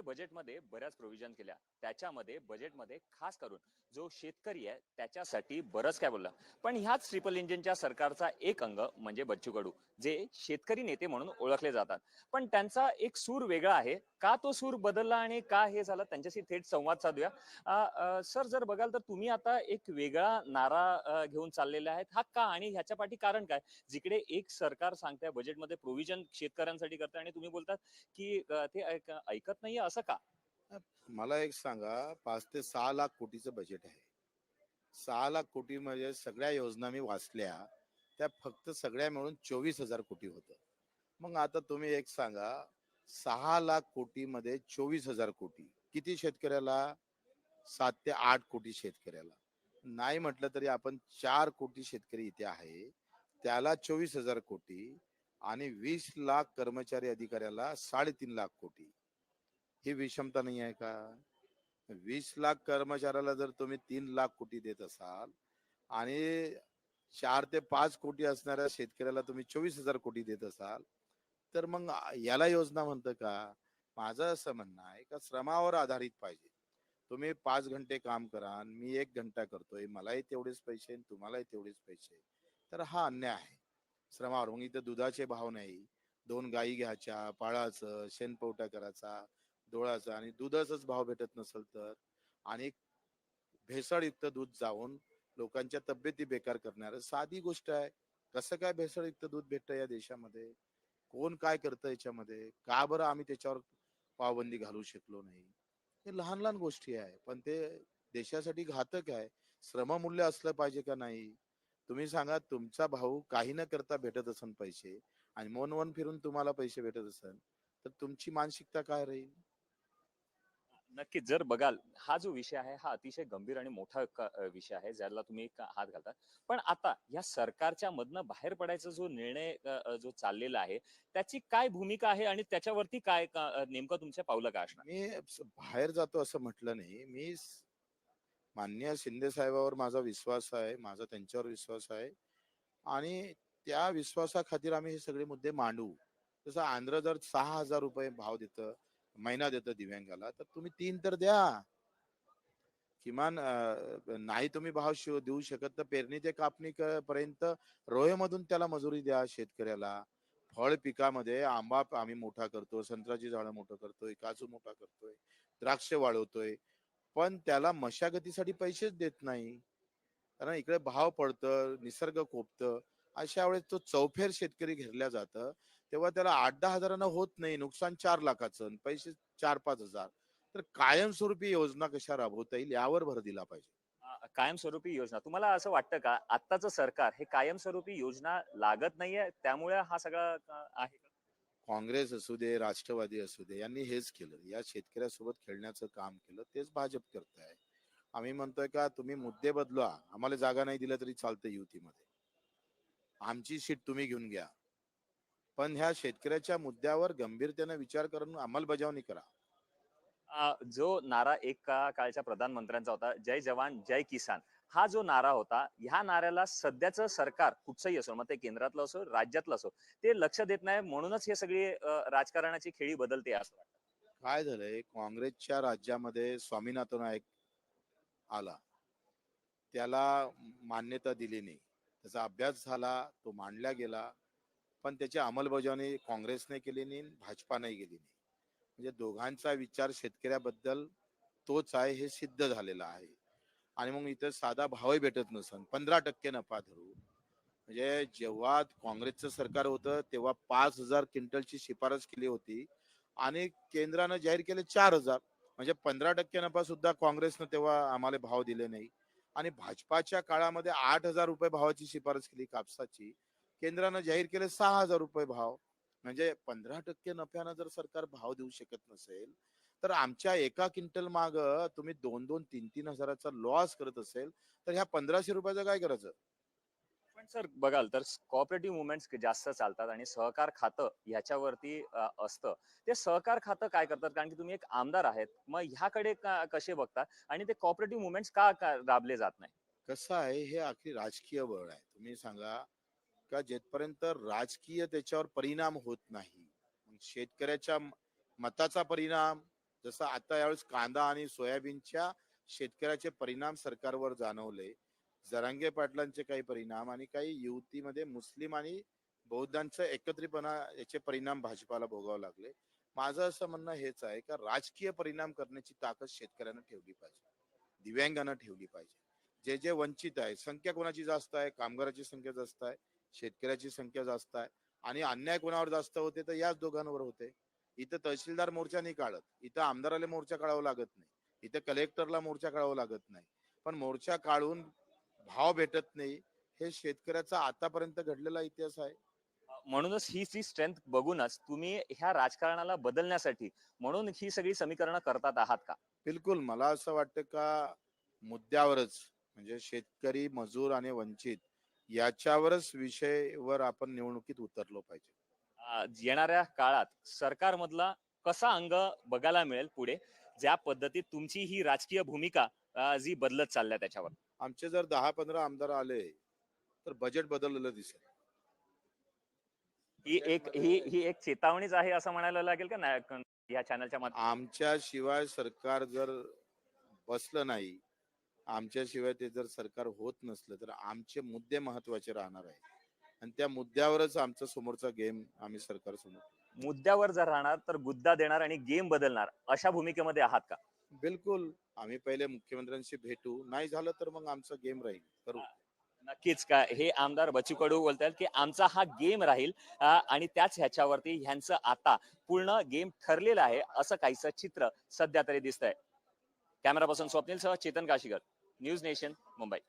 बजेटमध्ये बऱ्याच प्रोव्हिजन केल्या. त्याच्यामध्ये बजेटमध्ये खास करून जो शेतकरी आहे त्याच्यासाठी बरंच काय बोलला. पण ह्याच ट्रिपल इंजिनच्या सरकारचा एक अंग म्हणजे बच्चू कडू जे शेतकरी नेते म्हणून ओळखले जातात. पण त्यांचा एक सूर वेगळा आहे. का तो सूर बदलला आणि का हे झालं त्यांच्याशी थेट संवाद साधूया. सर जर बघाल तर तुम्ही आता एक वेगळा नारा घेऊन चाललेला आहेत. हा का आणि ह्याच्या पाठी कारण काय? जिकडे एक सरकार सांगताय बजेटमध्ये प्रोव्हिजन शेतकऱ्यांसाठी करताय आणि तुम्ही बोलतात की ते ऐक- ऐकत नाहीये असं का? मला एक सांगा पाच ते सहा लाख कोटीचं बजेट आहे. सहा लाख कोटी म्हणजे सगळ्या योजना मी वाचल्या त्या फक्त सगळ्या मिळून चोवीस हजार कोटी होतं. मग आता तुम्ही एक सांगा सहा लाख कोटी मध्ये चोवीस हजार कोटी किती शेतकऱ्याला? सात ते आठ कोटी शेतकऱ्याला. नाही म्हटलं तरी आपण चार कोटी शेतकरी इथे आहे त्याला चोवीस हजार कोटी आणि वीस लाख कर्मचारी अधिकाऱ्याला साडेतीन लाख कोटी. ही विषमता नाही आहे का? वीस लाख कर्मचाऱ्याला जर तुम्ही तीन लाख कोटी देत असाल आणि चार ते पाच कोटी असणाऱ्या शेतकऱ्याला तुम्ही चोवीस हजार कोटी देत असाल तर मग याला योजना म्हणतं का? माझं असं म्हणणं आहे का श्रमावर आधारित पाहिजे. तुम्ही पाच घंटे काम करा आणि मी एक घंटा करतोय मलाही तेवढेच पैसे आणि तुम्हालाही तेवढेच पैसे. तर हा अन्याय आहे. श्रमावर मग इथं दुधाचे भाव नाही. दोन गायी घ्यायच्या पाळाचं शेणपवटा करायचा डोळाचा आणि दुधाचाच भाव भेटत नसेल तर आणि भेसळयुक्त दूध जाऊन लोकांच्या तब्येती बेकार करणार साधी गोष्ट आहे. कसं काय भेसळयुक्त दूध भेटतं या देशामध्ये? कोण काय करतं याच्यामध्ये? का बरं आम्ही त्याच्यावर पाबंदी घालू शकलो नाही? हे लहान लहान गोष्टी आहे. पण ते देशासाठी घातक आहे. श्रममूल्य असलं पाहिजे का नाही? तुम्ही सांगा तुमचा भाऊ काही न करता भेटत असन पैसे आणि मन वन फिरून तुम्हाला पैसे भेटत असन तर तुमची मानसिकता काय राहील? नक्कीच जर बघाल हा जो विषय आहे हा अतिशय गंभीर आणि मोठा विषय आहे ज्याला तुम्ही हात घालता पण आता या सरकारच्या मधनं बाहेर पडायचा जो निर्णय जो चाललेला आहे त्याची काय भूमिका आहे आणि त्याच्यावरती काय नेमकं तुमच्या पावलं काय असणार? मी बाहेर जातो असं म्हटलं नाही. मी मान्य शिंदे साहेबावर माझा विश्वास आहे माझा त्यांच्यावर विश्वास आहे. आणि त्या विश्वासाखातीर आम्ही हे सगळे मुद्दे मांडू. जसं आंध्र जर सहा हजार रुपये भाव देतं महिना देतो दिव्यांगाला तर तुम्ही तीन तर द्या. किमान नाही तुम्ही भाव शिव- देऊ शकत तर पेरणी ते कापणी पर्यंत रोहेमधून त्याला मजुरी द्या शेतकऱ्याला. फळ पिकामध्ये आंबा आम्ही मोठा करतो संत्र्याची झाडं मोठं करतोय काजू मोठा करतोय द्राक्ष वाढवतोय. पण त्याला मशागतीसाठी पैसेच देत नाही. कारण इकडे भाव पडतं निसर्ग कोपतं. अशा वेळेस तो चौफेर शेतकरी घेरल्या जातं. तेव्हा त्याला आठ दहा हजारानं होत नाही नुकसान चार लाखाचं पैसे चार पाच हजार. तर कायमस्वरूपी योजना कशा राबवता येईल यावर भर दिला पाहिजे. कायमस्वरूपी योजना. तुम्हाला असं वाटतं का आत्ताचं सरकार हे कायमस्वरूपी योजना लागत नाहीये त्यामुळे हा सगळा आहे? काँग्रेस असू दे राष्ट्रवादी असू दे यांनी हेच केलं. या शेतकऱ्यासोबत खेळण्याचं काम केलं तेच भाजप करत आहे आम्ही म्हणतोय का तुम्ही मुद्दे बदला आम्हाला जागा नाही दिलं तरी चालतं युतीमध्ये. आमची सीट तुम्ही घेऊन घ्या. पण ह्या शेतकऱ्याच्या मुद्द्यावर गंभीरतेने विचार करून अंमलबजावणी करा. जो नारा एक का- काळच्या प्रधानमंत्र्यांचा होता जय जवान जय किसान हा जो नारा होता ह्या नाऱ्याला सध्याचं सरकार कुठचंही असो मग ते केंद्रातलं असो राज्यातलं असो ते लक्ष देत नाही म्हणूनच हे सगळी राजकारणाची खेळी बदलते असं वाटतं. काय झालंय काँग्रेसच्या राज्यामध्ये स्वामीनाथन नाईक आला. त्याला मान्यता दिली नाही. त्याचा अभ्यास झाला तो मांडला गेला पण त्याची अंमलबजावणी काँग्रेसने केली नाही भाजपाने केली नाही. म्हणजे दोघांचा विचार शेतकऱ्याबद्दल तोच आहे हे सिद्ध झालेलं आहे. आणि मग इथं साधा भावही भेटत नसन. पंधरा टक्के नफा धरू. म्हणजे जेव्हा काँग्रेसचं सरकार होतं तेव्हा पाच हजार क्विंटलची शिफारस केली होती. आणि केंद्रानं जाहीर केले चार हजार. म्हणजे पंधरा टक्के नफा सुद्धा काँग्रेसनं तेव्हा आम्हाला भाव दिले नाही. आणि भाजपाच्या काळामध्ये आठ हजार रुपये भावाची शिफारस केली कापसाची. केंद्रानं जाहीर केले सहा हजार रुपये भाव. म्हणजे पंधरा टक्के नफ्यानं जर सरकार भाव देऊ शकत नसेल तर आमच्या एका क्विंटल माग तुम्ही दोन दोन तीन तीन हजाराचा लॉस करत असेल तर ह्या पंधराशे रुपयाचं काय करायचं? पण सर बघाल तर कॉपरेटिव्ह मुवमेंट्स जास्त चालतात आणि सहकार खातं ह्याच्यावरती असतं. ते सहकार खातं काय करतात? कारण की तुम्ही एक आमदार आहेत मग ह्याकडे कसे बघता आणि ते कॉपरेटिव्ह मुवमेंट्स का का राबले जात नाही कसं आहे हे आखरी राजकीय बळ आहे. तुम्ही सांगा का जेथपर्यंत राजकीय त्याच्यावर परिणाम होत नाही. शेतकऱ्याच्या मताचा परिणाम जसं आता यावेळेस कांदा आणि सोयाबीनच्या शेतकऱ्याचे परिणाम सरकारवर जाणवले. जरांगे पाटलांचे काही परिणाम आणि काही युवतीमध्ये मुस्लिम आणि बौद्धांचा एकत्रितपणा याचे परिणाम भाजपाला भोगावे लागले. माझं असं म्हणणं हेच आहे का राजकीय परिणाम करण्याची ताकद शेतकऱ्यांना ठेवली पाहिजे. दिव्यांगांना ठेवली पाहिजे. जे जे वंचित आहे संख्या कोणाची जास्त आहे कामगाराची संख्या जास्त आहे शेतकऱ्याची संख्या जास्त आहे आणि अन्याय कोणावर जास्त होते तर याच दोघांवर होते. इथं तहसीलदार मोर्चा नाही काढत. इथं आमदाराला मोर्चा काढावा लागत नाही. इथं कलेक्टरला मोर्चा काढावा लागत नाही. पण मोर्चा काढून भाव भेटत नाही हे शेतकऱ्याचा आतापर्यंत घडलेला इतिहास आहे. म्हणूनच ही जी स्ट्रेंथ बघूनच तुम्ही ह्या राजकारणाला बदलण्यासाठी म्हणून ही सगळी समीकरणं करतात आहात का? बिलकुल. मला असं वाटतं का मुद्द्यावरच म्हणजे शेतकरी मजूर आणि वंचित याच्यावरच विषयवर आपण निवडणुकीत उतरलो पाहिजे. येणाऱ्या काळात सरकारमधला कसा अंग बघायला मिळेल पुढे? ज्या पद्धतीत तुमची ही राजकीय भूमिका जी बदलत चालल्या त्याच्यावर. आमचे जर दहा पंधरा आमदार आले तर बजेट बदललेलं दिसेल. ही एक ही ही एक चेतावणीच आहे असं म्हणायला लागेल का? या चॅनलच्या आमच्या शिवाय सरकार जर बसलं नाही आमच्याशिवाय ते जर सरकार होत नसलं तर आमचे मुद्दे महत्त्वाचे राहणार आहे आणि त्या मुद्द्यावरच आमचा समोरचा गेम आम्ही सरकार समोर मुद्द्यावर जर राहणार तर गुद्दा देणार आणि गेम बदलणार अशा भूमिकेमध्ये आहात का? बिलकुल. आम्ही पहिले मुख्यमंत्र्यांशी भेटू. नाही झालं तर मग आमचा गेम राहील. करू. नक्कीच का? हे आमदार बच्चू कडू बोलतात की आमचा हा गेम राहील आणि त्याच ह्याच्यावरती ह्यांचं आता पूर्ण गेम ठरलेलं आहे असं काहीसं चित्र सध्या तरी दिसतंय. कॅमेरापासून स्वप्नील सह Chetan Kashikar News Nation, Mumbai.